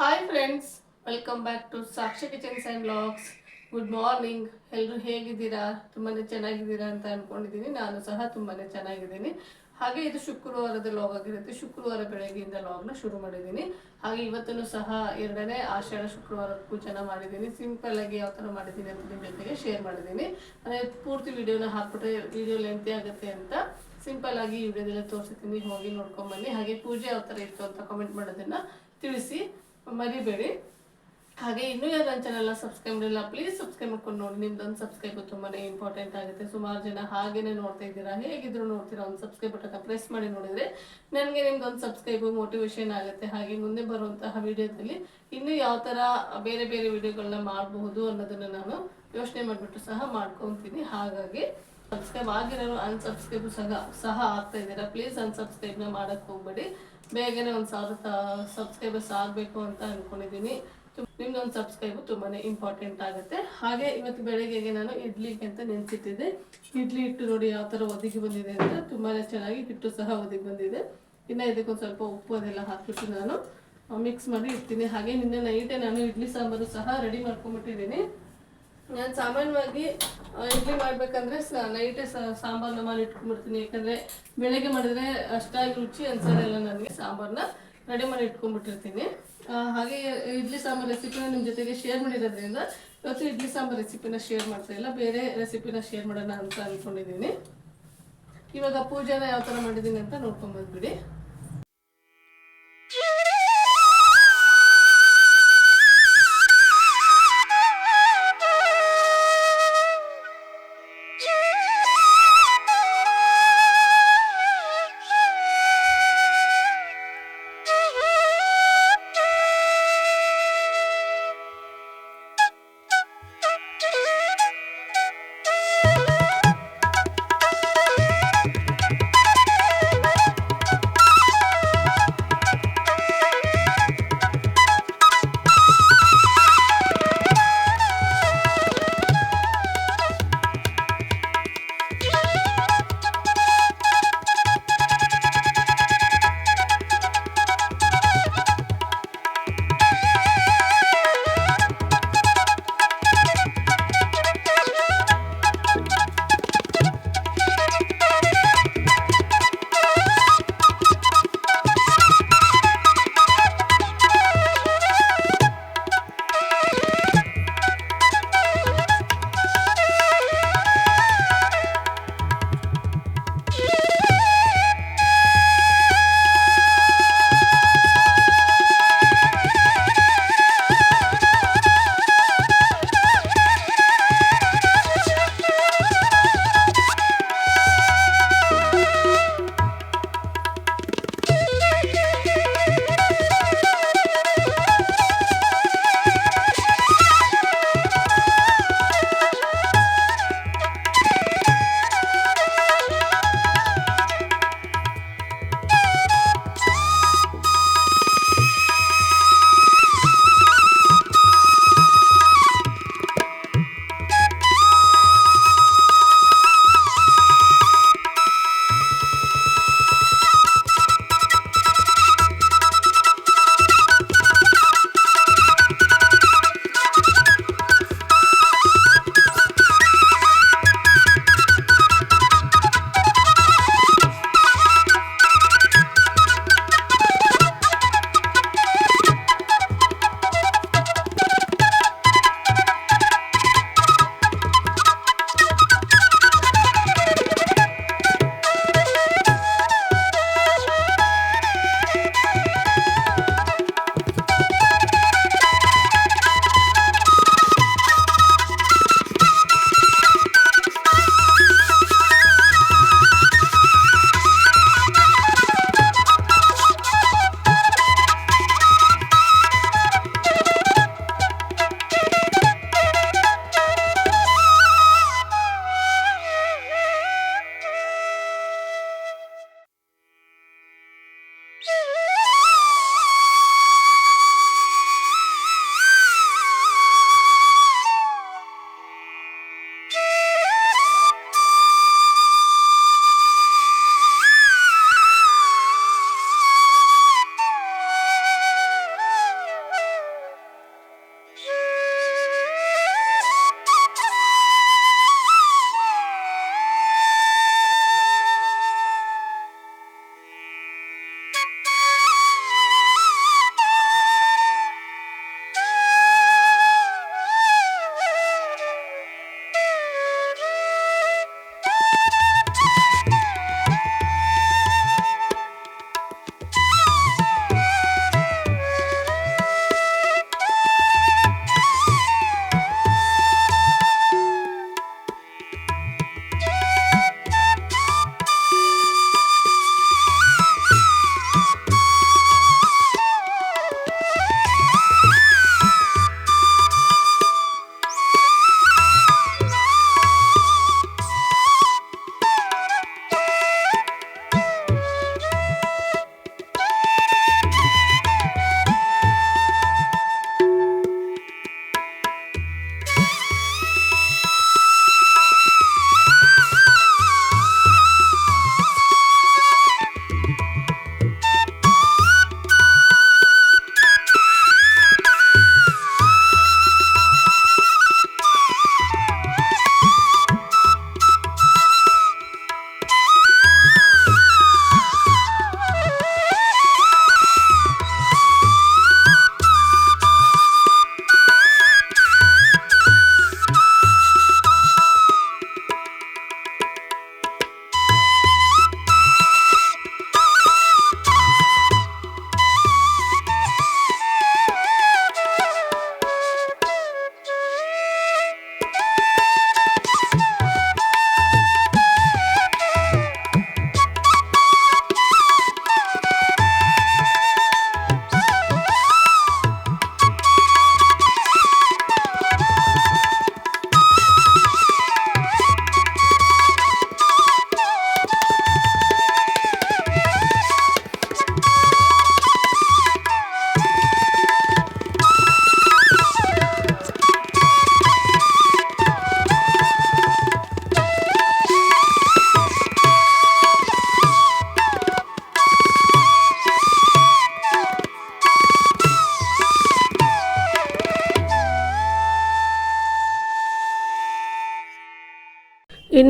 Hi friends welcome back to Sakshi kitchens and blogs good morning ಎಲ್ಲರೂ ಹೇಗಿದ್ದೀರಾ? ತುಂಬಾ ಚೆನ್ನಾಗಿದ್ದೀರಾ ಅಂತ ಅಂದ್ಕೊಂಡಿದ್ದೀನಿ ನಾನು ಸಹ ತುಂಬಾ ಚೆನ್ನಾಗಿದ್ದೀನಿ. ಹಾಗೆ ಇದು ಶುಕ್ರವಾರದ ಲಾಗ್ ಆಗಿರುತ್ತೆ. ಶುಕ್ರವಾರ ಬೆಳಗ್ಗೆಯಿಂದ ಲಾಗ್ನ ಶುರು ಮಾಡಿದ್ದೀನಿ. ಹಾಗೆ ಇವತ್ತೂ ಸಹ ಎರಡನೇ ಆಷಾಢ ಶುಕ್ರವಾರ ಪೂಜೆನ ಮಾಡಿದ್ದೀನಿ. ಸಿಂಪಲ್ ಆಗಿ ಯಾವ ಥರ ಮಾಡಿದ್ದೀನಿ ಅಂತ ನಿಮ್ಮ ಜೊತೆಗೆ ಶೇರ್ ಮಾಡಿದ್ದೀನಿ. ಅಂದರೆ ಪೂರ್ತಿ ವಿಡಿಯೋನ ಹಾಕ್ಬಿಟ್ರೆ ವಿಡಿಯೋ ಲೆಂತಿ ಆಗುತ್ತೆ ಅಂತ ಸಿಂಪಲ್ ಆಗಿ ವಿಡಿಯೋದಲ್ಲೇ ತೋರಿಸ್ತೀನಿ. ಹೋಗಿ ನೋಡ್ಕೊಂಬನ್ನಿ ಹಾಗೆ ಪೂಜೆ ಯಾವ ಥರ ಇತ್ತು ಅಂತ ಕಮೆಂಟ್ ಮಾಡೋದನ್ನು ತಿಳಿಸಿ. ಮರಿಬೇಡಿ. ಹಾಗೆ ಇನ್ನೂ ಯಾರು ನನ್ನ ಚಾನಲ್ನ ಸಬ್ಸ್ಕ್ರೈಬ್ ಇಲ್ಲ ಪ್ಲೀಸ್ ಸಬ್ಸ್ಕ್ರೈಬ್ ಮಾಡ್ಕೊಂಡು ನೋಡಿ. ನಿಮ್ದೊಂದು ಸಬ್ಸ್ಕ್ರೈಬ್ ತುಂಬಾ ಇಂಪಾರ್ಟೆಂಟ್ ಆಗುತ್ತೆ. ಸುಮಾರು ಜನ ಹಾಗೇನೆ ನೋಡ್ತಾ ಇದ್ದೀರಾ, ಹೇಗಿದ್ರು ನೋಡ್ತೀರಾ, ಒಂದು ಸಬ್ಸ್ಕ್ರೈಬ್ ಬಟನ್ ಪ್ರೆಸ್ ಮಾಡಿ ನೋಡಿದ್ರೆ ನನಗೆ ನಿಮ್ದೊಂದು ಸಬ್ಸ್ಕ್ರೈಬ್ ಮೋಟಿವೇಶನ್ ಆಗುತ್ತೆ. ಹಾಗೆ ಮುಂದೆ ಬರುವಂತಹ ವಿಡಿಯೋದಲ್ಲಿ ಇನ್ನೂ ಯಾವ ಥರ ಬೇರೆ ಬೇರೆ ವಿಡಿಯೋಗಳನ್ನ ಮಾಡಬಹುದು ಅನ್ನೋದನ್ನ ನಾನು ಯೋಚನೆ ಮಾಡಿಬಿಟ್ಟು ಸಹ ಮಾಡ್ಕೊತೀನಿ. ಹಾಗಾಗಿ ಸಬ್ಸ್ಕ್ರೈಬ್ ಆಗಿರೋರು ಅನ್ಸಬ್ಸ್ಕ್ರೈಬ್ ಸಹ ಸಹ ಆಗ್ತಾ ಇದ್ದೀರಾ ಪ್ಲೀಸ್ ಅನ್ಸಬ್ಸ್ಕ್ರೈಬ್ನ ಮಾಡೋಕ್ಕೆ ಹೋಗ್ಬೇಡಿ. ಬೇಗನೆ ಒಂದು ಸಾವಿರ ಸಬ್ಸ್ಕ್ರೈಬರ್ಸ್ ಆಗಬೇಕು ಅಂತ ಅಂದ್ಕೊಂಡಿದ್ದೀನಿ ನಿಮ್ದೊಂದು ಸಬ್ಸ್ಕ್ರೈಬ್ ತುಂಬಾ ಇಂಪಾರ್ಟೆಂಟ್ ಆಗುತ್ತೆ. ಹಾಗೆ ಇವತ್ತು ಬೆಳಗ್ಗೆಗೆ ನಾನು ಇಡ್ಲಿಗೆ ಅಂತ ನೆನೆಸಿಟ್ಟಿದ್ದೆ. ಇಡ್ಲಿ ಹಿಟ್ಟು ನೋಡಿ ಯಾವ ಥರ ಒದಗಿ ಬಂದಿದೆ ಅಂತ ತುಂಬಾ ಚೆನ್ನಾಗಿ ಹಿಟ್ಟು ಸಹ ಒದಗಿ ಬಂದಿದೆ. ಇನ್ನು ಇದಕ್ಕೊಂದು ಸ್ವಲ್ಪ ಉಪ್ಪು ಅದೆಲ್ಲ ಹಾಕಿಬಿಟ್ಟು ನಾನು ಮಿಕ್ಸ್ ಮಾಡಿ ಇಡ್ತೀನಿ. ಹಾಗೆ ನಿನ್ನೆ ನೈಟೇ ನಾನು ಇಡ್ಲಿ ಸಾಂಬಾರು ಸಹ ರೆಡಿ ಮಾಡ್ಕೊಂಬಿಟ್ಟಿದ್ದೀನಿ ನಾನು ಸಾಮಾನ್ಯವಾಗಿ ಇಡ್ಲಿ ಮಾಡಬೇಕಂದ್ರೆ ನೈಟೇ ಸಾಂಬಾರನ್ನ ಮಾಡಿ ಇಟ್ಕೊಂಡ್ಬಿಡ್ತೀನಿ. ಯಾಕಂದರೆ ಬೆಳಗ್ಗೆ ಮಾಡಿದ್ರೆ ಅಷ್ಟಾಗಿ ರುಚಿ ಅನ್ಸೋದಿಲ್ಲ ನನಗೆ ಸಾಂಬಾರನ್ನ ರೆಡಿ ಮಾಡಿ ಇಟ್ಕೊಂಡ್ಬಿಟ್ಟಿರ್ತೀನಿ. ಹಾಗೆ ಇಡ್ಲಿ ಸಾಂಬಾರ್ ರೆಸಿಪಿನ ನಿಮ್ಮ ಜೊತೆಗೆ ಶೇರ್ ಮಾಡಿರೋದ್ರಿಂದ ಇವತ್ತು ಇಡ್ಲಿ ಸಾಂಬಾರ್ ರೆಸಿಪಿನ ಶೇರ್ ಮಾಡ್ತಾ ಇಲ್ಲ. ಬೇರೆ ರೆಸಿಪಿನ ಶೇರ್ ಮಾಡೋಣ ಅಂತ ಅಂದ್ಕೊಂಡಿದ್ದೀನಿ ಇವಾಗ ಪೂಜೆನ ಯಾವ ಥರ ಮಾಡಿದ್ದೀನಿ ಅಂತ ನೋಡ್ಕೊಂಡ್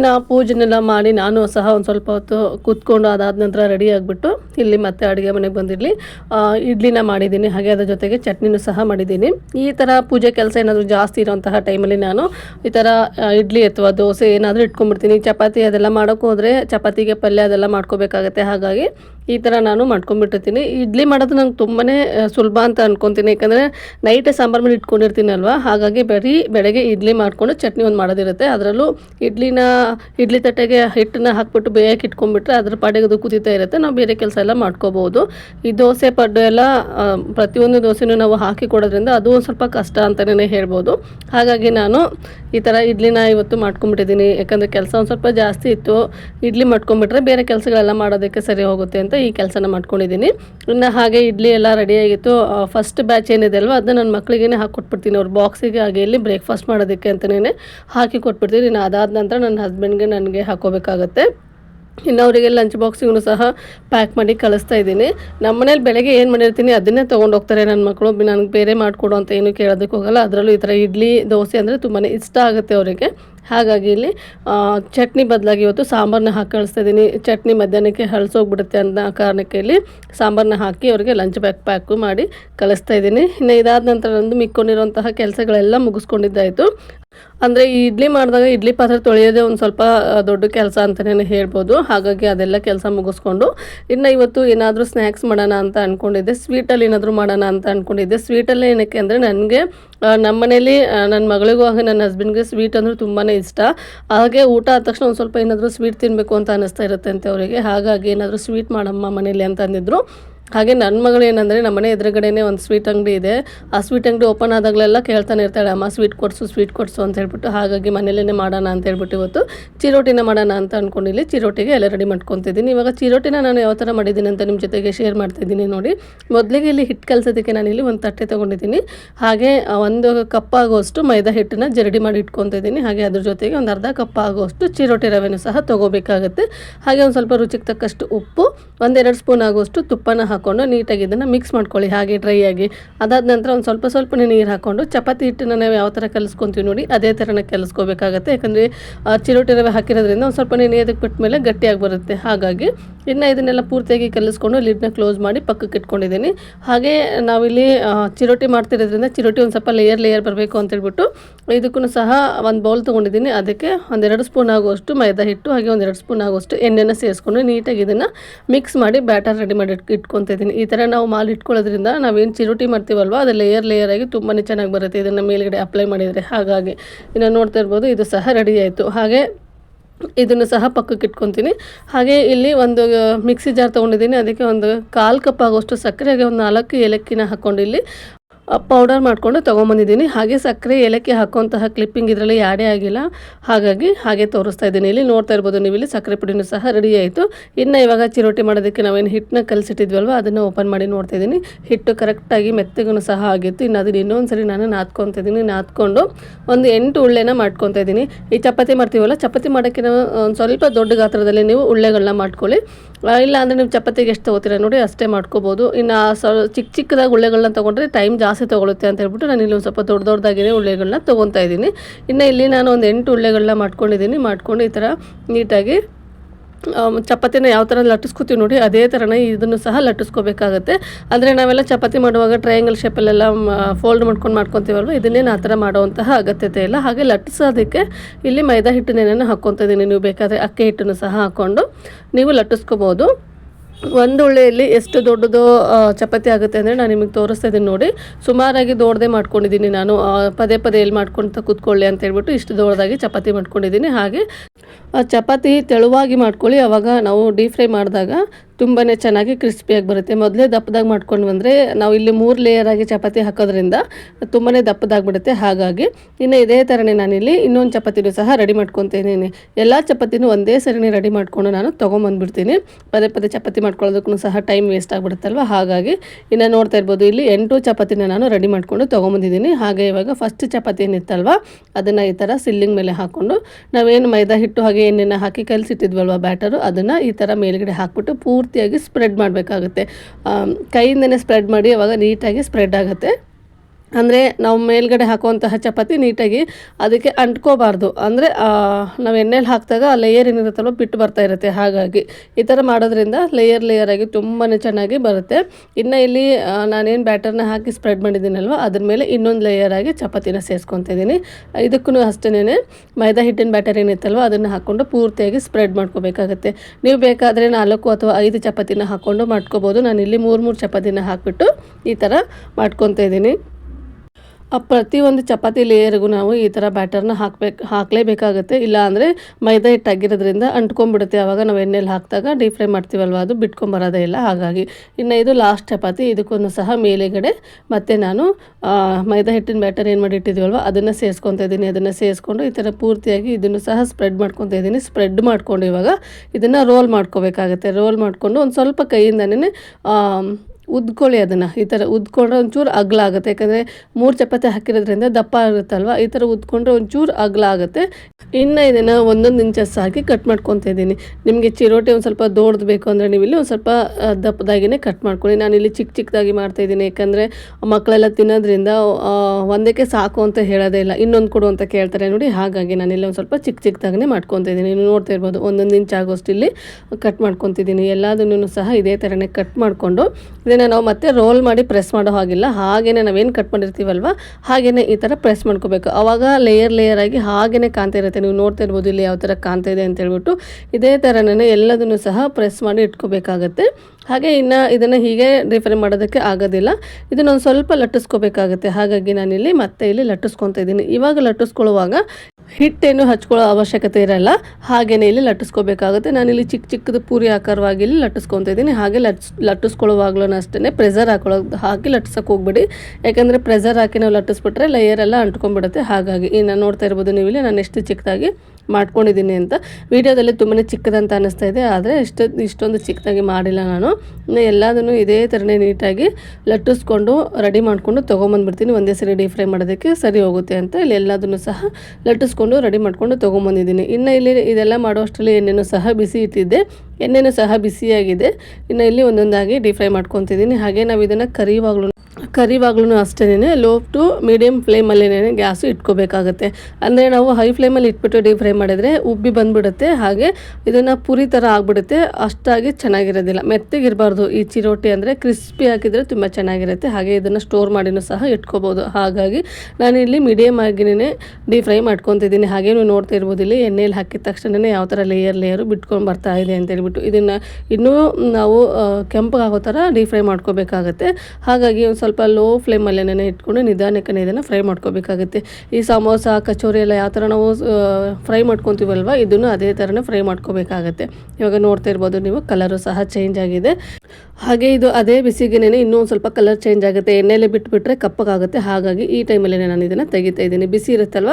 ಇನ್ನು ಪೂಜೆನೆಲ್ಲ ಮಾಡಿ ನಾನು ಸಹ ಒಂದು ಸ್ವಲ್ಪ ಹೊತ್ತು ಕೂತ್ಕೊಂಡು ಅದಾದ ನಂತರ ರೆಡಿ ಆಗಿಬಿಟ್ಟು ಇಲ್ಲಿ ಮತ್ತೆ ಅಡುಗೆ ಮನೆಗೆ ಬಂದಿರಲಿ. ಇಡ್ಲಿನ ಮಾಡಿದ್ದೀನಿ, ಹಾಗೆ ಅದ್ರ ಜೊತೆಗೆ ಚಟ್ನಿನೂ ಸಹ ಮಾಡಿದ್ದೀನಿ. ಈ ಥರ ಪೂಜೆ ಕೆಲಸ ಏನಾದರೂ ಜಾಸ್ತಿ ಇರೋಂತಹ ಟೈಮಲ್ಲಿ ನಾನು ಈ ಥರ ಇಡ್ಲಿ ಅಥವಾ ದೋಸೆ ಏನಾದರೂ ಇಟ್ಕೊಂಡ್ಬಿಡ್ತೀನಿ. ಚಪಾತಿ ಅದೆಲ್ಲ ಮಾಡೋಕ್ಕೆ ಹೋದರೆ ಚಪಾತಿಗೆ ಪಲ್ಯ ಅದೆಲ್ಲ ಮಾಡ್ಕೋಬೇಕಾಗತ್ತೆ. ಹಾಗಾಗಿ ಈ ಥರ ನಾನು ಮಾಡ್ಕೊಂಡ್ಬಿಟ್ಟಿರ್ತೀನಿ ಇಡ್ಲಿ ಮಾಡೋದು ನಂಗೆ ತುಂಬಾ ಸುಲಭ ಅಂತ ಅನ್ಕೊತೀನಿ. ಯಾಕಂದರೆ ನೈಟೇ ಸಾಂಬಾರು ಮಾಡಿ ಇಟ್ಕೊಂಡಿರ್ತೀನಲ್ವ? ಹಾಗಾಗಿ ಬರೀ ಬೆಳಗ್ಗೆ ಇಡ್ಲಿ ಮಾಡಿಕೊಂಡು ಚಟ್ನಿ ಒಂದು ಮಾಡೋದಿರುತ್ತೆ. ಅದರಲ್ಲೂ ಇಡ್ಲಿನ, ಇಡ್ಲಿ ತಟ್ಟೆಗೆ ಹಿಟ್ಟನ್ನ ಹಾಕ್ಬಿಟ್ಟು ಬೇಯಕ್ಕೆ ಇಟ್ಕೊಂಡ್ಬಿಟ್ರೆ ಅದ್ರ ಪಾಡಿಗೆ ಅದು ಕುದೀತಾ ಇರುತ್ತೆ. ನಾವು ಬೇರೆ ಕೆಲಸ ಎಲ್ಲ ಮಾಡ್ಕೋಬೋದು. ಈ ದೋಸೆ, ಪಡ್ಡು ಎಲ್ಲ ಪ್ರತಿಯೊಂದು ದೋಸೆನೂ ನಾವು ಹಾಕಿ ಕೊಡೋದ್ರಿಂದ ಅದು ಒಂದು ಸ್ವಲ್ಪ ಕಷ್ಟ ಅಂತಲೇ ಹೇಳ್ಬೋದು. ಹಾಗಾಗಿ ನಾನು ಈ ಥರ ಇಡ್ಲಿನ ಇವತ್ತು ಮಾಡ್ಕೊಂಬಿಟ್ಟಿದ್ದೀನಿ. ಯಾಕಂದರೆ ಕೆಲಸ ಒಂದು ಸ್ವಲ್ಪ ಜಾಸ್ತಿ ಇತ್ತು. ಇಡ್ಲಿ ಮಾಡ್ಕೊಂಡ್ಬಿಟ್ರೆ ಬೇರೆ ಕೆಲಸಗಳೆಲ್ಲ ಮಾಡೋದಕ್ಕೆ ಸರಿ ಹೋಗುತ್ತೆ ಅಂತ ಈ ಕೆಲಸನ ಮಾಡ್ಕೊಂಡಿದ್ದೀನಿ. ಇನ್ನು ಹಾಗೆ ಇಡ್ಲಿ ಎಲ್ಲ ರೆಡಿಯಾಗಿತ್ತು ಫಸ್ಟ್ ಬ್ಯಾಚ್ ಏನಿದೆ ಅಲ್ವ, ಅದನ್ನ ನನ್ನ ಹಾಕಿ ಕೊಟ್ಬಿಡ್ತೀನಿ. ಅವ್ರ ಬಾಕ್ಸಿಗೆ ಹಾಗೆ ಇಲ್ಲಿ ಬ್ರೇಕ್ಫಾಸ್ಟ್ ಮಾಡೋದಕ್ಕೆ ಅಂತಲೇ ಹಾಕಿ ಕೊಟ್ಬಿಡ್ತೀನಿ. ಅದಾದ ನಂತರ ನನ್ನ ಹಸ್ಬೆಂಡ್ಗೆ ನನಗೆ ಹಾಕೋಬೇಕಾಗತ್ತೆ. ಇನ್ನು ಅವರಿಗೆ ಲಂಚ್ ಬಾಕ್ಸಿಗೂ ಸಹ ಪ್ಯಾಕ್ ಮಾಡಿ ಕಳಿಸ್ತಾ ಇದ್ದೀನಿ. ನಮ್ಮ ಮನೇಲಿ ಬೆಳಗ್ಗೆ ಏನು ಮಾಡಿರ್ತೀನಿ ಅದನ್ನೇ ಹೋಗ್ತಾರೆ ನನ್ನ ಮಕ್ಕಳು ನನಗೆ ಬೇರೆ ಮಾಡಿಕೊಡು ಅಂತ ಏನು ಕೇಳೋದಕ್ಕೆ ಹೋಗಲ್ಲ. ಅದರಲ್ಲೂ ಈ ಥರ ಇಡ್ಲಿ, ದೋಸೆ ಅಂದರೆ ತುಂಬಾ ಇಷ್ಟ ಆಗುತ್ತೆ ಅವರಿಗೆ. ಹಾಗಾಗಿ ಇಲ್ಲಿ ಚಟ್ನಿ ಬದಲಾಗಿ ಇವತ್ತು ಸಾಂಬಾರನ್ನ ಹಾಕಿ ಕಳಿಸ್ತಾ ಇದ್ದೀನಿ. ಚಟ್ನಿ ಮಧ್ಯಾಹ್ನಕ್ಕೆ ಹಳಸೋಗ್ಬಿಡುತ್ತೆ ಅನ್ನೋ ಕಾರಣಕ್ಕೆ ಇಲ್ಲಿ ಸಾಂಬಾರನ್ನ ಹಾಕಿ ಅವರಿಗೆ ಲಂಚ್ ಬ್ಯಾಗ್ ಪ್ಯಾಕು ಮಾಡಿ ಕಳಿಸ್ತಾ ಇದ್ದೀನಿ. ಇನ್ನು ಇದಾದ ನಂತರ ನಂದು ಮಿಕ್ಕೊಂಡಿರುವಂತಹ ಕೆಲಸಗಳೆಲ್ಲ ಮುಗಿಸ್ಕೊಂಡಿದ್ದಾಯಿತು. ಅಂದರೆ ಈ ಇಡ್ಲಿ ಮಾಡಿದಾಗ ಇಡ್ಲಿ ಪಾತ್ರೆ ತೊಳೆಯೋದೇ ಒಂದು ಸ್ವಲ್ಪ ದೊಡ್ಡ ಕೆಲಸ ಅಂತಲೇ ಹೇಳ್ಬೋದು. ಹಾಗಾಗಿ ಅದೆಲ್ಲ ಕೆಲಸ ಮುಗಿಸ್ಕೊಂಡು, ಇನ್ನು ಇವತ್ತು ಏನಾದರೂ ಸ್ನ್ಯಾಕ್ಸ್ ಮಾಡೋಣ ಅಂತ ಅಂದ್ಕೊಂಡಿದ್ದೆ ಸ್ವೀಟಲ್ಲಿ ಏನಾದರೂ ಮಾಡೋಣ ಅಂತ ಅಂದ್ಕೊಂಡಿದ್ದೆ ಸ್ವೀಟಲ್ಲೇ ಏನಕ್ಕೆ ಅಂದರೆ ನನಗೆ ನಮ್ಮ ಮನೇಲಿ ನನ್ನ ಮಗಳಿಗೂ ಹಾಗೆ ನನ್ನ ಹಸ್ಬೆಂಡ್ಗೆ ಸ್ವೀಟ್ ಅಂದರೆ ತುಂಬಾ ಇಷ್ಟ. ಹಾಗೆ ಊಟ ಆದ ತಕ್ಷಣ ಒಂದು ಸ್ವಲ್ಪ ಏನಾದರೂ ಸ್ವೀಟ್ ತಿನ್ನಬೇಕು ಅಂತ ಅನ್ನಿಸ್ತಾ ಇರುತ್ತೆ ಅಂತೆ ಅವರಿಗೆ. ಹಾಗಾಗಿ ಏನಾದರೂ ಸ್ವೀಟ್ ಮಾಡಮ್ಮ ಮನೇಲಿ ಅಂತ ಅಂದಿದ್ರು. ಹಾಗೆ ನನ್ನ ಮಗಳು ಏನಂದರೆ ನಮ್ಮ ಮನೆ ಎದುರುಗಡೆನೇ ಒಂದು ಸ್ವೀಟ್ ಅಂಗಡಿ ಇದೆ. ಆ ಸ್ವೀಟ್ ಅಂಗಡಿ ಓಪನ್ ಆದಾಗಲೆಲ್ಲ ಕೇಳ್ತಾನೆ ಇರ್ತಾಳೆ, ಅಮ್ಮ ಸ್ವೀಟ್ ಕೊಡಿಸು ಸ್ವೀಟ್ ಕೊಡಿಸು ಅಂತ ಹೇಳ್ಬಿಟ್ಟು ಹಾಗಾಗಿ ಮನೇಲೇ ಮಾಡೋಣ ಅಂತ ಹೇಳ್ಬಿಟ್ಟು ಇವತ್ತು ಚಿರೋಟಿನ ಮಾಡೋಣ ಅಂತ ಅಂದ್ಕೊಂಡಿಲ್ಲಿ ಚಿರೋಟಿಗೆ ಎಲ್ಲ ರೆಡಿ ಮಾಡ್ಕೊತಿದ್ದೀನಿ. ಇವಾಗ ಚಿರೋಟಿನ ನಾನು ಯಾವ ಥರ ಮಾಡಿದ್ದೀನಿ ಅಂತ ನಿಮ್ಮ ಜೊತೆಗೆ ಶೇರ್ ಮಾಡ್ತಿದ್ದೀನಿ ನೋಡಿ. ಮೊದಲಿಗೆ ಇಲ್ಲಿ ಹಿಟ್ಟು ಕಲಸೋದಕ್ಕೆ ಇಲ್ಲಿ ಒಂದು ತಟ್ಟೆ ತೊಗೊಂಡಿದ್ದೀನಿ. ಹಾಗೆ ಒಂದು ಕಪ್ ಆಗುವಷ್ಟು ಮೈದಾ ಹಿಟ್ಟನ್ನ ಜರಡಿ ಮಾಡಿ ಇಟ್ಕೊತಿದ್ದೀನಿ. ಹಾಗೆ ಅದ್ರ ಜೊತೆಗೆ ಒಂದು ಅರ್ಧ ಕಪ್ ಆಗುವಷ್ಟು ಚಿರೋಟಿ ರವೆನೂ ಸಹ ತೊಗೋಬೇಕಾಗುತ್ತೆ. ಹಾಗೆ ಒಂದು ಸ್ವಲ್ಪ ರುಚಿಗೆ ತಕ್ಕಷ್ಟು ಉಪ್ಪು ಒಂದೆರಡು ಸ್ಪೂನ್ ಆಗುವಷ್ಟು ತುಪ್ಪನ ಹಾಕ್ಕೊಂಡು ನೀಟಾಗಿ ಇದನ್ನು ಮಿಕ್ಸ್ ಮಾಡ್ಕೊಳ್ಳಿ, ಹಾಗೆ ಡ್ರೈ ಆಗಿ. ಅದಾದ ನಂತರ ಒಂದು ಸ್ವಲ್ಪ ಸ್ವಲ್ಪನೇ ನೀರು ಹಾಕ್ಕೊಂಡು ಚಪಾತಿ ಹಿಟ್ಟನ್ನ ನಾವು ಯಾವ ಥರ ಕಲಿಸ್ಕೊತೀವಿ ನೋಡಿ, ಅದೇ ಥರನೇ ಕಲಿಸ್ಕೋಬೇಕಾಗತ್ತೆ. ಯಾಕಂದರೆ ಚಿರೋಟಿ ರವೆ ಹಾಕಿರೋದ್ರಿಂದ ಒಂದು ಸ್ವಲ್ಪ ನೀರು ಬಿಟ್ಟ ಮೇಲೆ ಗಟ್ಟಿಯಾಗಿ ಬರುತ್ತೆ. ಹಾಗಾಗಿ ಇನ್ನು ಇದನ್ನೆಲ್ಲ ಪೂರ್ತಿಯಾಗಿ ಕಲಿಸ್ಕೊಂಡು ಲಿಡ್ನ ಕ್ಲೋಸ್ ಮಾಡಿ ಪಕ್ಕಕ್ಕೆ ಇಟ್ಕೊಂಡಿದ್ದೀನಿ. ಹಾಗೆ ನಾವಿಲ್ಲಿ ಚಿರೋಟಿ ಮಾಡ್ತಿರೋದ್ರಿಂದ ಚಿರೋಟಿ ಒಂದು ಸ್ವಲ್ಪ ಲೇಯರ್ ಲೇಯರ್ ಬರಬೇಕು ಅಂತೇಳ್ಬಿಟ್ಟು ಇದಕ್ಕೂ ಸಹ ಒಂದು ಬೌಲ್ ತೊಗೊಂಡಿದ್ದೀನಿ. ಅದಕ್ಕೆ ಒಂದೆರಡು ಸ್ಪೂನ್ ಆಗುವಷ್ಟು ಮೈದಾ ಹಿಟ್ಟು, ಹಾಗೆ ಒಂದೆರಡು ಸ್ಪೂನ್ ಆಗುವಷ್ಟು ಎಣ್ಣೆನ ಸೇರಿಸ್ಕೊಂಡು ನೀಟಾಗಿ ಇದನ್ನು ಮಿಕ್ಸ್ ಮಾಡಿ ಬ್ಯಾಟರ್ ರೆಡಿ ಮಾಡಿ ಇಟ್ಕೊತಿದ್ದೀನಿ ಈ ಥರ ನಾವು ಮಾಲ್ ಇಟ್ಕೊಳ್ಳೋದ್ರಿಂದ ನಾವೇನು ಚಿರೋಟಿ ಮಾಡ್ತೀವಲ್ವ, ಅದು ಲೇಯರ್ ಲೇಯರ್ ಆಗಿ ತುಂಬಾ ಚೆನ್ನಾಗಿ ಬರುತ್ತೆ. ಇದನ್ನು ಮೇಲ್ಗಡೆ ಅಪ್ಲೈ ಮಾಡಿದರೆ ಹಾಗಾಗಿ. ಇನ್ನು ನೋಡ್ತಾ ಇರ್ಬೋದು, ಇದು ಸಹ ರೆಡಿ ಆಯಿತು. ಹಾಗೆ ಇದನ್ನು ಸಹ ಪಕ್ಕಕ್ಕೆ ಇಟ್ಕೊತೀನಿ. ಹಾಗೆ ಇಲ್ಲಿ ಒಂದು ಮಿಕ್ಸಿ ಜಾರ್ ತೊಗೊಂಡಿದ್ದೀನಿ. ಅದಕ್ಕೆ ಒಂದು ಕಾಲು ಕಪ್ ಆಗೋಷ್ಟು ಸಕ್ಕರೆ ಹಾಗೆ ಒಂದು ನಾಲ್ಕು ಏಲಕ್ಕಿನ ಹಾಕ್ಕೊಂಡು ಇಲ್ಲಿ ಪೌಡರ್ ಮಾಡಿಕೊಂಡು ತೊಗೊಂಬಂದಿದ್ದೀನಿ. ಹಾಗೆ ಸಕ್ಕರೆ ಏಲಕ್ಕಿ ಹಾಕುವಂತಹ ಕ್ಲಿಪ್ಪಿಂಗ್ ಇದರಲ್ಲಿ ಯಾಡೇ ಆಗಿಲ್ಲ. ಹಾಗಾಗಿ ಹಾಗೆ ತೋರಿಸ್ತಾ ಇದ್ದೀನಿ. ಇಲ್ಲಿ ನೋಡ್ತಾ ಇರ್ಬೋದು ನೀವು ಇಲ್ಲಿ ಸಕ್ಕರೆ ಪುಡಿನೂ ಸಹ ರೆಡಿ ಆಯಿತು. ಇನ್ನು ಇವಾಗ ಚಿರೋಟಿ ಮಾಡೋದಕ್ಕೆ ನಾವೇನು ಹಿಟ್ಟನ್ನ ಕಲಿಸಿಟ್ಟಿದ್ವಲ್ವ, ಅದನ್ನು ಓಪನ್ ಮಾಡಿ ನೋಡ್ತಾ ಇದ್ದೀನಿ. ಹಿಟ್ಟು ಕರೆಕ್ಟಾಗಿ ಮೆತ್ತಗೂ ಸಹ ಆಗಿತ್ತು. ಇನ್ನು ಅದನ್ನು ಇನ್ನೊಂದು ಸರಿ ನಾನು ನಾದ್ಕೊತ ಇದ್ದೀನಿ. ನಾದ್ಕೊಂಡು ಒಂದು ಎಂಟು ಉಳ್ಳೆನ ಮಾಡ್ಕೊತಾ ಇದ್ದೀನಿ. ಈ ಚಪಾತಿ ಮಾಡ್ತೀವಲ್ಲ, ಚಪಾತಿ ಮಾಡೋಕ್ಕೆ ಒಂದು ಸ್ವಲ್ಪ ದೊಡ್ಡ ಗಾತ್ರದಲ್ಲಿ ನೀವು ಉಳ್ಳೆಗಳನ್ನ ಮಾಡ್ಕೊಳ್ಳಿ. ಇಲ್ಲ ಅಂದರೆ ನೀವು ಚಪಾತಿಗೆ ಎಷ್ಟು ತೊಗೋತೀರ ನೋಡಿ ಅಷ್ಟೇ ಮಾಡ್ಕೋಬೋದು. ಇನ್ನು ಚಿಕ್ಕ ಚಿಕ್ಕದಾಗಿ ಉಳ್ಳೆಗಳನ್ನ ತೊಗೊಂಡ್ರೆ ಟೈಮ್ ಜಾಸ್ತಿ ತೊಗೊಳುತ್ತೆ ಅಂತ ಹೇಳ್ಬಿಟ್ಟು ನಾನು ಇಲ್ಲಿ ಸ್ವಲ್ಪ ದೊಡ್ಡ ದೊಡ್ಡದಾಗಿನೇ ಉಳ್ಳೆಗಳನ್ನ ತೊಗೊತಾ ಇದ್ದೀನಿ. ಇನ್ನು ಇಲ್ಲಿ ನಾನು ಒಂದು ಎಂಟು ಉಳ್ಳೆಗಳನ್ನ ಮಾಡ್ಕೊಂಡಿದ್ದೀನಿ. ಮಾಡ್ಕೊಂಡು ಈ ಥರ ನೀಟಾಗಿ ಚಪಾತಿನ ಯಾವ ಥರ ಲಟ್ಟಿಸ್ಕೊತೀವಿ ನೋಡಿ, ಅದೇ ಥರನೇ ಇದನ್ನು ಸಹ ಲಟ್ಟಿಸ್ಕೋಬೇಕಾಗತ್ತೆ. ಅಂದರೆ ನಾವೆಲ್ಲ ಚಪಾತಿ ಮಾಡುವಾಗ ಟ್ರಯಾಂಗಲ್ ಶೇಪಲ್ಲೆಲ್ಲ ಫೋಲ್ಡ್ ಮಾಡ್ಕೊಂಡು ಮಾಡ್ಕೊತೀವಲ್ವ, ಇದನ್ನೇನು ಆ ಥರ ಮಾಡುವಂತಹ ಅಗತ್ಯತೆ ಇಲ್ಲ. ಹಾಗೆ ಲಟ್ಟಿಸೋದಕ್ಕೆ ಇಲ್ಲಿ ಮೈದಾ ಹಿಟ್ಟಿನೇನೇನು ಹಾಕ್ಕೊತಾ ಇದ್ದೀನಿ. ನೀವು ಬೇಕಾದರೆ ಅಕ್ಕಿ ಹಿಟ್ಟನ್ನು ಸಹ ಹಾಕ್ಕೊಂಡು ನೀವು ಲಟ್ಟಿಸ್ಕೋಬೋದು. ಒಂದು ಉಳ್ಳೆಯಲ್ಲಿ ಎಷ್ಟು ದೊಡ್ಡದು ಚಪಾತಿ ಆಗುತ್ತೆ ಅಂದರೆ ನಾನು ನಿಮಗೆ ತೋರಿಸ್ತಾ ಇದ್ದೀನಿ ನೋಡಿ. ಸುಮಾರಾಗಿ ದೊಡ್ಡದೇ ಮಾಡ್ಕೊಂಡಿದ್ದೀನಿ ನಾನು. ಪದೇ ಪದೇ ಎಲ್ಲಿ ಮಾಡ್ಕೊಳ್ತಾ ಕೂತ್ಕೊಳ್ಳಿ ಅಂತ ಹೇಳ್ಬಿಟ್ಟು ಇಷ್ಟು ದೊಡ್ಡದಾಗಿ ಚಪಾತಿ ಮಾಡ್ಕೊಂಡಿದ್ದೀನಿ ಹಾಗೆ ಚಪಾತಿ ತೆಳುವಾಗಿ ಮಾಡ್ಕೊಳ್ಳಿ. ಅವಾಗ ನಾವು ಡೀಪ್ ಫ್ರೈ ಮಾಡಿದಾಗ ತುಂಬಾ ಚೆನ್ನಾಗಿ ಕ್ರಿಸ್ಪಿಯಾಗಿ ಬರುತ್ತೆ. ಮೊದಲೇ ದಪ್ಪದಾಗಿ ಮಾಡ್ಕೊಂಡು ಬಂದರೆ ನಾವು ಇಲ್ಲಿ ಮೂರು ಲೇಯರ್ ಆಗಿ ಚಪಾತಿ ಹಾಕೋದ್ರಿಂದ ತುಂಬಾ ದಪ್ಪದಾಗ್ಬಿಡುತ್ತೆ. ಹಾಗಾಗಿ ಇನ್ನು ಇದೇ ಥರನೇ ನಾನಿಲ್ಲಿ ಇನ್ನೊಂದು ಚಪಾತಿನೂ ಸಹ ರೆಡಿ ಮಾಡ್ಕೊತೀನಿ. ಎಲ್ಲ ಚಪಾತಿನೂ ಒಂದೇ ಸರಿನೇ ರೆಡಿ ಮಾಡಿಕೊಂಡು ನಾನು ತೊಗೊಂಬಂದ್ಬಿಡ್ತೀನಿ. ಪದೇ ಪದೇ ಚಪಾತಿ ಮಾಡ್ಕೊಳ್ಳೋದಕ್ಕೂ ಸಹ ಟೈಮ್ ವೇಸ್ಟ್ ಆಗಿಬಿಡುತ್ತಲ್ವ? ಹಾಗಾಗಿ ಇನ್ನು ನೋಡ್ತಾ ಇರ್ಬೋದು, ಇಲ್ಲಿ ಎಂಟು ಚಪಾತಿನ ನಾನು ರೆಡಿ ಮಾಡಿಕೊಂಡು ತೊಗೊಂಬಂದಿದ್ದೀನಿ. ಹಾಗೆ ಇವಾಗ ಫಸ್ಟ್ ಚಪಾತಿ ಏನಿತ್ತಲ್ವ, ಅದನ್ನು ಈ ಥರ ಸಿಲ್ಲಿಂಗ್ ಮೇಲೆ ಹಾಕ್ಕೊಂಡು ನಾವೇನು ಮೈದಾ ಹಿಟ್ಟು ಹಾಗೆ ಎಣ್ಣೆನ ಹಾಕಿ ಕಲಸಿಟ್ಟಿದ್ವಲ್ವ ಬ್ಯಾಟರು, ಅದನ್ನು ಈ ಥರ ಮೇಲ್ಗಡೆ ಹಾಕ್ಬಿಟ್ಟು ಪೂರ್ತಿಯಾಗಿ ಸ್ಪ್ರೆಡ್ ಮಾಡಬೇಕಾಗುತ್ತೆ. ಕೈಯಿಂದನೇ ಸ್ಪ್ರೆಡ್ ಮಾಡಿ ಅವಾಗ ನೀಟಾಗಿ ಸ್ಪ್ರೆಡ್ ಆಗುತ್ತೆ. ಅಂದರೆ ನಾವು ಮೇಲ್ಗಡೆ ಹಾಕುವಂತಹ ಚಪಾತಿ ನೀಟಾಗಿ ಅದಕ್ಕೆ ಅಂಟ್ಕೋಬಾರ್ದು. ಅಂದರೆ ನಾವು ಎಣ್ಣೆಲಿ ಹಾಕಿದಾಗ ಆ ಲೇಯರ್ ಏನಿರುತ್ತಲ್ವ ಬಿಟ್ಟು ಬರ್ತಾ ಇರುತ್ತೆ. ಹಾಗಾಗಿ ಈ ಥರ ಮಾಡೋದ್ರಿಂದ ಲೇಯರ್ ಲೇಯರ್ ಆಗಿ ತುಂಬಾ ಚೆನ್ನಾಗಿ ಬರುತ್ತೆ. ಇನ್ನು ಇಲ್ಲಿ ನಾನೇನು ಬ್ಯಾಟರ್ನ ಹಾಕಿ ಸ್ಪ್ರೆಡ್ ಮಾಡಿದ್ದೀನಲ್ವ, ಅದ್ರ ಮೇಲೆ ಇನ್ನೊಂದು ಲೇಯರ್ ಆಗಿ ಚಪಾತಿನ ಸೇರಿಸ್ಕೊತಿದ್ದೀನಿ ಇದಕ್ಕೂ ಅಷ್ಟೇ ಮೈದಾ ಹಿಟ್ಟಿನ ಬ್ಯಾಟರ್ ಏನಿತ್ತಲ್ವ, ಅದನ್ನು ಹಾಕ್ಕೊಂಡು ಪೂರ್ತಿಯಾಗಿ ಸ್ಪ್ರೆಡ್ ಮಾಡ್ಕೋಬೇಕಾಗುತ್ತೆ. ನೀವು ಬೇಕಾದರೆ ನಾಲ್ಕು ಅಥವಾ ಐದು ಚಪಾತಿನ ಹಾಕ್ಕೊಂಡು ಮಾಡ್ಕೋಬೋದು. ನಾನು ಇಲ್ಲಿ ಮೂರು ಮೂರು ಚಪಾತಿನ ಹಾಕಿಬಿಟ್ಟು ಈ ಥರ ಮಾಡ್ಕೊತಾ ಇದ್ದೀನಿ ಆ ಪ್ರತಿಯೊಂದು ಚಪಾತಿ ಲೇಯರ್ಗೂ ನಾವು ಈ ಥರ ಬ್ಯಾಟರ್ನ ಹಾಕ್ಬೇಕು, ಹಾಕಲೇಬೇಕಾಗುತ್ತೆ. ಇಲ್ಲ ಅಂದರೆ ಮೈದಾ ಹಿಟ್ಟು ಆಗಿರೋದ್ರಿಂದ ಅಂಟ್ಕೊಂಡ್ಬಿಡುತ್ತೆ. ಆವಾಗ ನಾವು ಎಣ್ಣೆಲಿ ಹಾಕಿದಾಗ ಡೀಪ್ ಫ್ರೈ ಮಾಡ್ತೀವಲ್ವ, ಅದು ಬಿಟ್ಕೊಂಬರೋದೇ ಇಲ್ಲ. ಹಾಗಾಗಿ ಇನ್ನು ಇದು ಲಾಸ್ಟ್ ಚಪಾತಿ ಇದಕ್ಕೂ ಸಹ ಮೇಲೆಗಡೆ ಮತ್ತು ನಾನು ಮೈದಾ ಹಿಟ್ಟಿನ ಬ್ಯಾಟರ್ ಏನು ಮಾಡಿ ಇಟ್ಟಿದ್ದೀವಲ್ವ ಅದನ್ನು ಸೇರಿಸ್ಕೊತಾ ಇದ್ದೀನಿ. ಅದನ್ನು ಸೇರಿಸ್ಕೊಂಡು ಈ ಥರ ಪೂರ್ತಿಯಾಗಿ ಇದನ್ನು ಸಹ ಸ್ಪ್ರೆಡ್ ಮಾಡ್ಕೊತಾ ಇದ್ದೀನಿ. ಸ್ಪ್ರೆಡ್ ಮಾಡ್ಕೊಂಡು ಇವಾಗ ಇದನ್ನು ರೋಲ್ ಮಾಡ್ಕೋಬೇಕಾಗುತ್ತೆ. ರೋಲ್ ಮಾಡಿಕೊಂಡು ಒಂದು ಸ್ವಲ್ಪ ಕೈಯಿಂದನೇ ಉದ್ಕೊಳ್ಳಿ ಅದನ್ನು. ಈ ಥರ ಉದ್ಕೊಂಡ್ರೆ ಒಂಚೂರು ಅಗಲ ಆಗುತ್ತೆ. ಯಾಕಂದರೆ ಮೂರು ಚಪಾತಿ ಹಾಕಿರೋದ್ರಿಂದ ದಪ್ಪ ಇರುತ್ತಲ್ವ? ಈ ಥರ ಉದ್ಕೊಂಡ್ರೆ ಒಂಚೂರು ಅಗಲ ಆಗುತ್ತೆ. ಇನ್ನು ಇದನ್ನು ಒಂದೊಂದು ಇಂಚಸ್ ಹಾಕಿ ಕಟ್ ಮಾಡ್ಕೊತಾ ಇದ್ದೀನಿ. ನಿಮಗೆ ಚಿರೋಟಿ ಒಂದು ಸ್ವಲ್ಪ ದೊಡ್ಡದು ಬೇಕು ಅಂದರೆ ನೀವು ಇಲ್ಲಿ ಒಂದು ಸ್ವಲ್ಪ ದಪ್ಪದಾಗಿನೇ ಕಟ್ ಮಾಡ್ಕೊಳ್ಳಿ. ನಾನು ಇಲ್ಲಿ ಚಿಕ್ಕ ಚಿಕ್ಕದಾಗಿ ಮಾಡ್ತಾಯಿದ್ದೀನಿ ಯಾಕಂದರೆ ಮಕ್ಕಳೆಲ್ಲ ತಿನ್ನೋದ್ರಿಂದ ಒಂದಕ್ಕೆ ಸಾಕು ಅಂತ ಹೇಳೋದೇ ಇಲ್ಲ. ಇನ್ನೊಂದು ಕೊಡು ಅಂತ ಕೇಳ್ತಾರೆ ನೋಡಿ. ಹಾಗಾಗಿ ನಾನು ನಾನಿಲ್ಲಿ ಒಂದು ಸ್ವಲ್ಪ ಚಿಕ್ಕ ಚಿಕ್ಕದಾಗೇ ಮಾಡ್ಕೊತಿದ್ದೀನಿ ನೀವು ನೋಡ್ತಾ ಇರ್ಬೋದು, ಒಂದೊಂದು ಇಂಚ್ ಆಗೋಷ್ಟು ಇಲ್ಲಿ ಕಟ್ ಮಾಡ್ಕೊತಿದ್ದೀನಿ ಎಲ್ಲದನ್ನು ಸಹ ಇದೇ ಥರನೇ ಕಟ್ ಮಾಡಿಕೊಂಡು ನಾವು ಮತ್ತೆ ರೋಲ್ ಮಾಡಿ ಪ್ರೆಸ್ ಮಾಡೋ ಹಾಗಿಲ್ಲ. ಹಾಗೇನೆ ನಾವೇನು ಕಟ್ ಮಾಡಿರ್ತೀವಲ್ವ? ಹಾಗೇನೆ ಈ ಥರ ಪ್ರೆಸ್ ಮಾಡ್ಕೋಬೇಕು. ಆವಾಗ ಲೇಯರ್ ಲೇಯರ್ ಆಗಿ ಹಾಗೇನೆ ಕಾಣ್ತಾ ಇರುತ್ತೆ. ನೀವು ನೋಡ್ತಾ ಇರ್ಬೋದು ಇಲ್ಲಿ ಯಾವ ಥರ ಕಾಣ್ತಾ ಇದೆ ಅಂತ ಹೇಳ್ಬಿಟ್ಟು ಇದೇ ಥರನೇ ಎಲ್ಲದನ್ನು ಸಹ ಪ್ರೆಸ್ ಮಾಡಿ ಇಟ್ಕೋಬೇಕಾಗತ್ತೆ. ಹಾಗೆ ಇನ್ನು ಇದನ್ನು ಹೀಗೆ ರಿಫರ್ ಮಾಡೋದಕ್ಕೆ ಆಗೋದಿಲ್ಲ. ಇದನ್ನೊಂದು ಸ್ವಲ್ಪ ಲಟ್ಟಿಸ್ಕೋಬೇಕಾಗುತ್ತೆ. ಹಾಗಾಗಿ ನಾನಿಲ್ಲಿ ಮತ್ತೆ ಇಲ್ಲಿ ಲಟ್ಟಿಸ್ಕೊತಾ ಇದ್ದೀನಿ. ಇವಾಗ ಲಟ್ಟಿಸ್ಕೊಳ್ಳುವಾಗ ಹಿಟ್ಟೇನು ಹಚ್ಕೊಳ್ಳೋ ಅವಶ್ಯಕತೆ ಇರಲ್ಲ. ಹಾಗೇನೆ ಇಲ್ಲಿ ಲಟ್ಟಿಸ್ಕೋಬೇಕಾಗುತ್ತೆ. ನಾನಿಲ್ಲಿ ಚಿಕ್ಕ ಚಿಕ್ಕದು ಪೂರಿ ಆಕಾರವಾಗಿ ಇಲ್ಲಿ ಲಟ್ಟಿಸ್ಕೊತ ಇದ್ದೀನಿ. ಹಾಗೆ ಲಟ್ಸ್, ಲಟ್ಟಿಸ್ಕೊಳ್ಳುವಾಗ್ಲೂ ಅಷ್ಟೇ ಪ್ರೆಸರ್ ಹಾಕೊಳ್ಳೋ ಹಾಕಿ ಲಟ್ಸಕ್ಕೆ ಹೋಗ್ಬಿಡಿ. ಯಾಕಂದರೆ ಪ್ರೆಸರ್ ಹಾಕಿ ನಾವು ಲಟ್ಟಿಸ್ಬಿಟ್ರೆ ಲೇಯರ್ ಎಲ್ಲ ಅಂಟ್ಕೊಂಡ್ಬಿಡುತ್ತೆ. ಹಾಗಾಗಿ, ಇನ್ನು ನೋಡ್ತಾ ಇರ್ಬೋದು ನೀವು ಇಲ್ಲಿ ನಾನು ಎಷ್ಟು ಚಿಕ್ಕದಾಗಿ ಮಾಡ್ಕೊಂಡಿದ್ದೀನಿ ಅಂತ. ವಿಡಿಯೋದಲ್ಲಿ ತುಂಬಾ ಚಿಕ್ಕದಂತ ಅನ್ನಿಸ್ತಾ ಇದೆ. ಆದರೆ ಇಷ್ಟು, ಇಷ್ಟೊಂದು ಚಿಕ್ಕದಾಗಿ ಮಾಡಿಲ್ಲ ನಾನು. ಎಲ್ಲದನ್ನು ಇದೇ ಥರನೇ ನೀಟಾಗಿ ಲಟ್ಟಿಸ್ಕೊಂಡು ರೆಡಿ ಮಾಡಿಕೊಂಡು ತೊಗೊಂಬಂದ್ಬಿಡ್ತೀನಿ. ಒಂದೇ ಸರಿ ಡೀಪ್ ಫ್ರೈ ಮಾಡೋದಕ್ಕೆ ಸರಿ ಹೋಗುತ್ತೆ ಅಂತ ಇಲ್ಲಿ ಎಲ್ಲದನ್ನು ಸಹ ಲಟ್ಟಿಸ್ಕೊಂಡು ರೆಡಿ ಮಾಡಿಕೊಂಡು ತೊಗೊಂಬಂದಿದ್ದೀನಿ. ಇನ್ನು ಇಲ್ಲಿ ಇದೆಲ್ಲ ಮಾಡುವಷ್ಟರಲ್ಲಿ ಏನೇನೋ ಸಹ ಬಿಸಿ ಇಟ್ಟಿದ್ದೆ. ಎಣ್ಣೆನೂ ಸಹ ಬಿಸಿಯಾಗಿದೆ ಇನ್ನು ಇಲ್ಲಿ ಒಂದೊಂದಾಗಿ ಡೀಪ್ ಫ್ರೈ ಮಾಡ್ಕೊತಿದ್ದೀನಿ. ಹಾಗೆ ನಾವು ಇದನ್ನು ಕರಿವಾಗ್ಲೂ ಕರಿವಾಗ್ಲೂ ಅಷ್ಟೇ ಲೋ ಟು ಮೀಡಿಯಮ್ ಫ್ಲೇಮಲ್ಲೇ ಗ್ಯಾಸು ಇಟ್ಕೋಬೇಕಾಗುತ್ತೆ. ಅಂದರೆ ನಾವು ಹೈ ಫ್ಲೇಮಲ್ಲಿ ಇಟ್ಬಿಟ್ಟು ಡೀಪ್ ಫ್ರೈ ಮಾಡಿದರೆ ಉಬ್ಬಿ ಬಂದುಬಿಡುತ್ತೆ. ಹಾಗೆ ಇದನ್ನು ಪುರಿ ಥರ ಆಗಿಬಿಡುತ್ತೆ. ಅಷ್ಟಾಗಿ ಚೆನ್ನಾಗಿರೋದಿಲ್ಲ. ಮೆತ್ತಗಿರಬಾರ್ದು ಈ ಚಿರೋಟಿ ಅಂದರೆ ಕ್ರಿಸ್ಪಿ ಹಾಕಿದರೆ ತುಂಬ ಚೆನ್ನಾಗಿರುತ್ತೆ. ಹಾಗೆ ಇದನ್ನು ಸ್ಟೋರ್ ಮಾಡಿನೂ ಸಹ ಇಟ್ಕೋಬೋದು. ಹಾಗಾಗಿ ನಾನು ಇಲ್ಲಿ ಮೀಡಿಯಮ್ ಆಗಿನೇ ಡೀಪ್ ಫ್ರೈ ಮಾಡ್ಕೊತಿದ್ದೀನಿ. ಹಾಗೆ ನೀವು ನೋಡ್ತಾ ಇರ್ಬೋದು ಇಲ್ಲಿ ಎಣ್ಣೆಯಲ್ಲಿ ಹಾಕಿದ ತಕ್ಷಣವೇ ಯಾವ ಥರ ಲೇಯರ್ ಲೇಯರು ಬಿಟ್ಕೊಂಡು ಬರ್ತಾ ಇದೆ ಅಂತ ಹೇಳ್ಬಿಟ್ಟು ಇದನ್ನು ಇನ್ನೂ ನಾವು ಕೆಂಪಗಾಗೋ ಥರ ಡೀಪ್ ಫ್ರೈ ಮಾಡ್ಕೋಬೇಕಾಗತ್ತೆ. ಹಾಗಾಗಿ ಒಂದು ಸ್ವಲ್ಪ ಲೋ ಫ್ಲೇಮಲ್ಲೇ ಇಟ್ಕೊಂಡು ನಿಧಾನಕ್ಕೆ ಇದನ್ನು ಫ್ರೈ ಮಾಡ್ಕೋಬೇಕಾಗುತ್ತೆ. ಈ ಸಮೋಸ, ಕಚೋರಿ ಎಲ್ಲ ಯಾವ ಥರ ನಾವು ಫ್ರೈ ಮಾಡ್ಕೊತೀವಲ್ವ, ಇದನ್ನು ಅದೇ ಥರನೇ ಫ್ರೈ ಮಾಡ್ಕೋಬೇಕಾಗತ್ತೆ. ಇವಾಗ ನೋಡ್ತಾ ಇರ್ಬೋದು ನೀವು ಕಲರು ಸಹ ಚೇಂಜ್ ಆಗಿದೆ. ಹಾಗೆ ಇದು ಅದೇ ಬಿಸಿಗೆನೇ ಇನ್ನೂ ಒಂದು ಸ್ವಲ್ಪ ಕಲರ್ ಚೇಂಜ್ ಆಗುತ್ತೆ. ಎಣ್ಣೆಲೆ ಬಿಟ್ಬಿಟ್ರೆ ಕಪ್ಪಗಾಗುತ್ತೆ. ಹಾಗಾಗಿ ಈ ಟೈಮಲ್ಲೇ ನಾನು ಇದನ್ನು ತೆಗಿತಾ ಇದ್ದೀನಿ. ಬಿಸಿ ಇರುತ್ತಲ್ವ?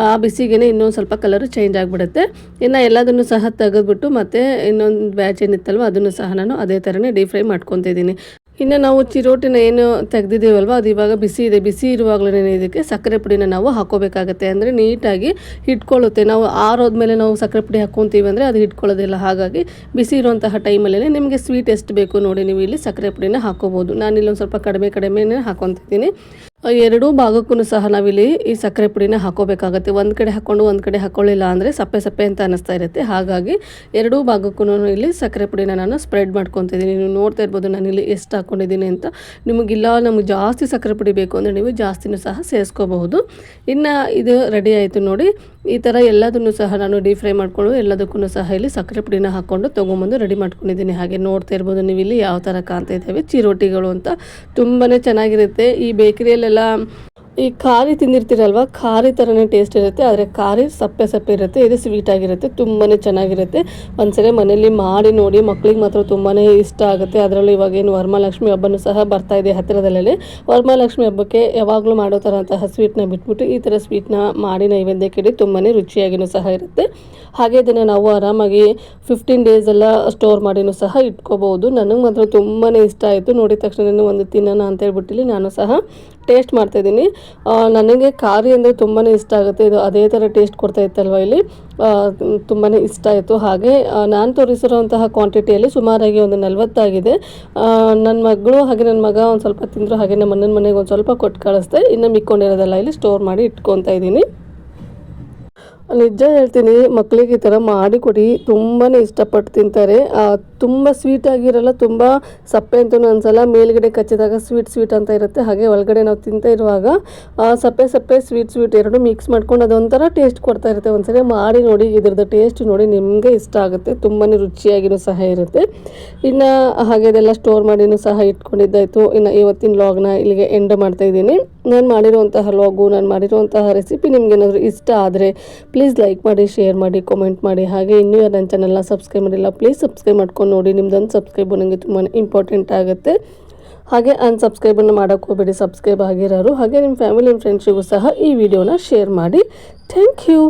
ಆ ಬಿಸಿಗೆನೆ ಇನ್ನೊಂದು ಸ್ವಲ್ಪ ಕಲರು ಚೇಂಜ್ ಆಗಿಬಿಡುತ್ತೆ. ಇನ್ನು ಎಲ್ಲದನ್ನು ಸಹ ತೆಗೆದ್ಬಿಟ್ಟು ಮತ್ತೆ ಇನ್ನೊಂದು ಬ್ಯಾಚ್ ಏನಿತ್ತಲ್ವ, ಅದನ್ನು ಸಹ ನಾನು ಅದೇ ಥರನೇ ಡೀಪ್ ಫ್ರೈ ಮಾಡ್ಕೊತಿದ್ದೀನಿ ಇನ್ನು ನಾವು ಚಿರೋಟಿನ ಏನು ತೆಗೆದಿದ್ದೀವಲ್ವ, ಅದು ಇವಾಗ ಬಿಸಿ ಇದೆ. ಬಿಸಿ ಇರುವಾಗಲೇ ಇದಕ್ಕೆ, ಸಕ್ಕರೆ ಪುಡಿನ ನಾವು ಹಾಕೋಬೇಕಾಗತ್ತೆ. ಅಂದರೆ ನೀಟಾಗಿ ಇಟ್ಕೊಳ್ಳುತ್ತೆ ನಾವು ಆರೋದ್ಮೇಲೆ ನಾವು ಸಕ್ಕರೆ ಪುಡಿ ಹಾಕ್ಕೊತೀವಿ ಅಂದರೆ ಅದು ಹಿಡ್ಕೊಳ್ಳೋದಿಲ್ಲ ಹಾಗಾಗಿ ಬಿಸಿ ಇರುವಂತಹ ಟೈಮಲ್ಲೇ ನಿಮಗೆ ಸ್ವೀಟ್ ಎಷ್ಟು ಬೇಕು ನೋಡಿ. ನೀವು ಇಲ್ಲಿ ಸಕ್ಕರೆ ಪುಡಿನ ಹಾಕೋಬೋದು. ನಾನು ಇಲ್ಲೊಂದು ಸ್ವಲ್ಪ ಕಡಿಮೆ ಕಡಿಮೆನೇ ಹಾಕೊತಿದ್ದೀನಿ ಎರಡೂ ಭಾಗಕ್ಕೂ ಸಹ ನಾವಿಲ್ಲಿ ಈ ಸಕ್ಕರೆ ಪುಡಿನ ಹಾಕೋಬೇಕಾಗುತ್ತೆ. ಒಂದು ಕಡೆ ಹಾಕ್ಕೊಂಡು ಒಂದು ಕಡೆ ಹಾಕೊಳ್ಳಿಲ್ಲ ಅಂದರೆ ಸಪ್ಪೆ ಸಪ್ಪೆ ಅಂತ ಅನ್ನಿಸ್ತಾ ಇರುತ್ತೆ. ಹಾಗಾಗಿ ಎರಡೂ ಭಾಗಕ್ಕೂ ಇಲ್ಲಿ ಸಕ್ಕರೆ ಪುಡಿನ ನಾನು ಸ್ಪ್ರೆಡ್ ಮಾಡ್ಕೊತಿದ್ದೀನಿ. ನೀವು ನೋಡ್ತಾ ಇರ್ಬೋದು ನಾನು ಇಲ್ಲಿ ಎಷ್ಟು ಹಾಕ್ಕೊಂಡಿದ್ದೀನಿ ಅಂತ. ನಿಮಗಿಲ್ಲ, ನಮಗೆ ಜಾಸ್ತಿ ಸಕ್ಕರೆ ಪುಡಿ ಬೇಕು ಅಂದರೆ ನೀವು ಜಾಸ್ತಿನೂ ಸಹ ಸೇರಿಸ್ಕೋಬಹುದು. ಇನ್ನು ಇದು ರೆಡಿ ಆಯಿತು ನೋಡಿ. ಈ ಥರ ಎಲ್ಲದನ್ನು ಸಹ ನಾನು ಡೀಪ್ ಫ್ರೈ ಮಾಡಿಕೊಂಡು ಎಲ್ಲದಕ್ಕೂ ಸಹ ಇಲ್ಲಿ ಸಕ್ಕರೆ ಪುಡಿನ ಹಾಕ್ಕೊಂಡು ತೊಗೊಂಬಂದು ರೆಡಿ ಮಾಡ್ಕೊಂಡಿದ್ದೀನಿ. ಹಾಗೆ ನೋಡ್ತಾ ಇರ್ಬೋದು ನೀವು ಇಲ್ಲಿ ಯಾವ ಥರ ಕಾಣ್ತಾ ಇದ್ದಾವೆ. ಚಿರೋಟಿಗಳು ಅಂತ ತುಂಬಾ ಚೆನ್ನಾಗಿರುತ್ತೆ. ಈ ಬೇಕರಿಯಲ್ಲೆಲ್ಲ ಈ ಖಾರಿ ತಿಂದಿರ್ತೀರಲ್ವ? ಖಾರಿ ಥರನೇ ಟೇಸ್ಟ್ ಇರುತ್ತೆ, ಆದರೆ ಖಾರಿ ಸಪ್ಪೆ ಸಪ್ಪೆ ಇರುತ್ತೆ, ಇದು ಸ್ವೀಟಾಗಿರುತ್ತೆ ತುಂಬಾ ಚೆನ್ನಾಗಿರುತ್ತೆ. ಒಂದ್ಸರಿ ಮನೇಲಿ ಮಾಡಿ ನೋಡಿ ಮಕ್ಕಳಿಗೆ ಮಾತ್ರ ತುಂಬಾ ಇಷ್ಟ ಆಗುತ್ತೆ. ಅದರಲ್ಲೂ ಇವಾಗ ಏನು ಹಬ್ಬನೂ ಸಹ ಬರ್ತಾ ಇದೆ ಹತ್ತಿರದಲ್ಲೇ ವರಮಹಾಲಕ್ಷ್ಮಿ ಹಬ್ಬಕ್ಕೆ ಯಾವಾಗಲೂ ಮಾಡೋ ಥರಂತಹ ಸ್ವೀಟ್ನ ಬಿಟ್ಬಿಟ್ಟು, ಈ ಥರ ಸ್ವೀಟ್ನ ಮಾಡಿ ನೈವೇದ್ಯಕ್ಕೆ ಇಡಿ ತುಂಬಾ ರುಚಿಯಾಗಿಯೂ ಸಹ ಇರುತ್ತೆ. ಹಾಗೆ ಇದನ್ನು ನಾವು ಆರಾಮಾಗಿ ಫಿಫ್ಟೀನ್ ಡೇಸ್ ಎಲ್ಲ ಸ್ಟೋರ್ ಮಾಡಿನೂ ಸಹ ಇಟ್ಕೋಬೋದು. ನನಗೆ ಮಾತ್ರ ತುಂಬಾ ಇಷ್ಟ ಆಯಿತು. ನೋಡಿದ ತಕ್ಷಣ ಒಂದು ತಿನ್ನೋಣ ಅಂತ ಹೇಳ್ಬಿಟ್ಟಿಲ್ಲಿ ನಾನು ಸಹ ಟೇಸ್ಟ್ ಮಾಡ್ತಾಯಿದ್ದೀನಿ ನನಗೆ ಖಾರಿ ಅಂದರೆ ತುಂಬಾ ಇಷ್ಟ ಆಗುತ್ತೆ. ಇದು ಅದೇ ಥರ ಟೇಸ್ಟ್ ಕೊಡ್ತಾ ಇತ್ತಲ್ವ ಇಲ್ಲಿ? ತುಂಬಾ ಇಷ್ಟ ಆಯಿತು. ಹಾಗೆ ನಾನು ತೋರಿಸಿರುವಂತಹ ಕ್ವಾಂಟಿಟಿಯಲ್ಲಿ ಸುಮಾರಾಗಿ ಒಂದು ನಲ್ವತ್ತಾಗಿದೆ ನನ್ನ ಮಗಳು ಹಾಗೆ ನನ್ನ ಮಗ ಒಂದು ಸ್ವಲ್ಪ ತಿಂದರು, ಹಾಗೆ ನಮ್ಮ ಅಣ್ಣನ ಮನೆಗೆ ಒಂದು ಸ್ವಲ್ಪ ಕೊಟ್ಟು ಕಳಿಸ್ದೆ. ಇನ್ನು ಮಿಕ್ಕೊಂಡಿರೋದೆಲ್ಲ ಇಲ್ಲಿ ಸ್ಟೋರ್ ಮಾಡಿ ಇಟ್ಕೊತಾ ಇದ್ದೀನಿ. ನಿಜ ಹೇಳ್ತೀನಿ ಮಕ್ಕಳಿಗೆ ಈ ಥರ ಮಾಡಿ ಕೊಡಿ. ತುಂಬಾ ಇಷ್ಟಪಟ್ಟು ತಿಂತಾರೆ. ತುಂಬ ಸ್ವೀಟ್ ಆಗಿರಲ್ಲ ತುಂಬ ಸಪ್ಪೆ ಅಂತಲೂ ಅನ್ಸಲ್ಲ. ಮೇಲ್ಗಡೆ ಕಚ್ಚಿದಾಗ ಸ್ವೀಟ್ ಸ್ವೀಟ್ ಅಂತ ಇರುತ್ತೆ. ಹಾಗೆ ಒಳಗಡೆ ನಾವು ತಿಂತಾ ಇರುವಾಗ ಆ, ಸಪ್ಪೆ ಸಪ್ಪೆ ಸ್ವೀಟ್ ಸ್ವೀಟ್ ಎರಡು ಮಿಕ್ಸ್ ಮಾಡ್ಕೊಂಡು ಅದೊಂಥರ ಟೇಸ್ಟ್ ಕೊಡ್ತಾ ಇರುತ್ತೆ. ಒಂದ್ಸರಿ ಮಾಡಿ ನೋಡಿ ಇದ್ರದ್ದು ಟೇಸ್ಟ್ ನೋಡಿ ನಿಮಗೆ ಇಷ್ಟ ಆಗುತ್ತೆ. ತುಂಬಾ ರುಚಿಯಾಗಿನೂ ಸಹ ಇರುತ್ತೆ. ಇನ್ನು ಹಾಗೆ ಇದೆಲ್ಲ ಸ್ಟೋರ್ ಮಾಡಿನೂ ಸಹ ಇಟ್ಕೊಂಡಿದ್ದಾಯಿತು. ಇನ್ನು ಇವತ್ತಿನ ಲಾಗ್ನ ಇಲ್ಲಿಗೆ ಎಂಡ್ ಮಾಡ್ತಾ ಇದ್ದೀನಿ. ನಾನು ಮಾಡಿರುವಂತಹ ಲಾಗು ನಾನು ಮಾಡಿರುವಂತಹ ರೆಸಿಪಿ ನಿಮ್ಗೇನಾದರೂ ಇಷ್ಟ ಆದರೆ ಪ್ಲೀಸ್ ಲೈಕ್ ಮಾಡಿ ಶೇರ್ ಮಾಡಿ ಕಾಮೆಂಟ್ ಮಾಡಿ. ಹಾಗೆ ಇನ್ನೂ ನನ್ನ ಚಾನಲ್ನ ಸಬ್ಸ್ಕ್ರೈಬ್ ಮಾಡಿಲ್ಲ ಪ್ಲೀಸ್ ಸಬ್ಸ್ಕ್ರೈಬ್ ಮಾಡ್ಕೊಂಡು ನೋಡಿ ನಿಮ್ದೊಂದು ಸಬ್ಸ್ಕ್ರೈಬ್ ನನಗೆ ತುಂಬಾ ಇಂಪಾರ್ಟೆಂಟ್ ಆಗುತ್ತೆ. ಹಾಗೆ ಅನ್ಸಬ್ಸ್ಕ್ರೈಬನ್ನು ಮಾಡೋಕ್ಕೆ ಹೋಗಬೇಡಿ ಸಬ್ಸ್ಕ್ರೈಬ್ ಆಗಿರೋರು. ಹಾಗೆ ನಿಮ್ಮ ಫ್ಯಾಮಿಲಿ ಫ್ರೆಂಡ್ಸಿಗೂ ಸಹ ಈ ವಿಡಿಯೋನ ಶೇರ್ ಮಾಡಿ. Thank you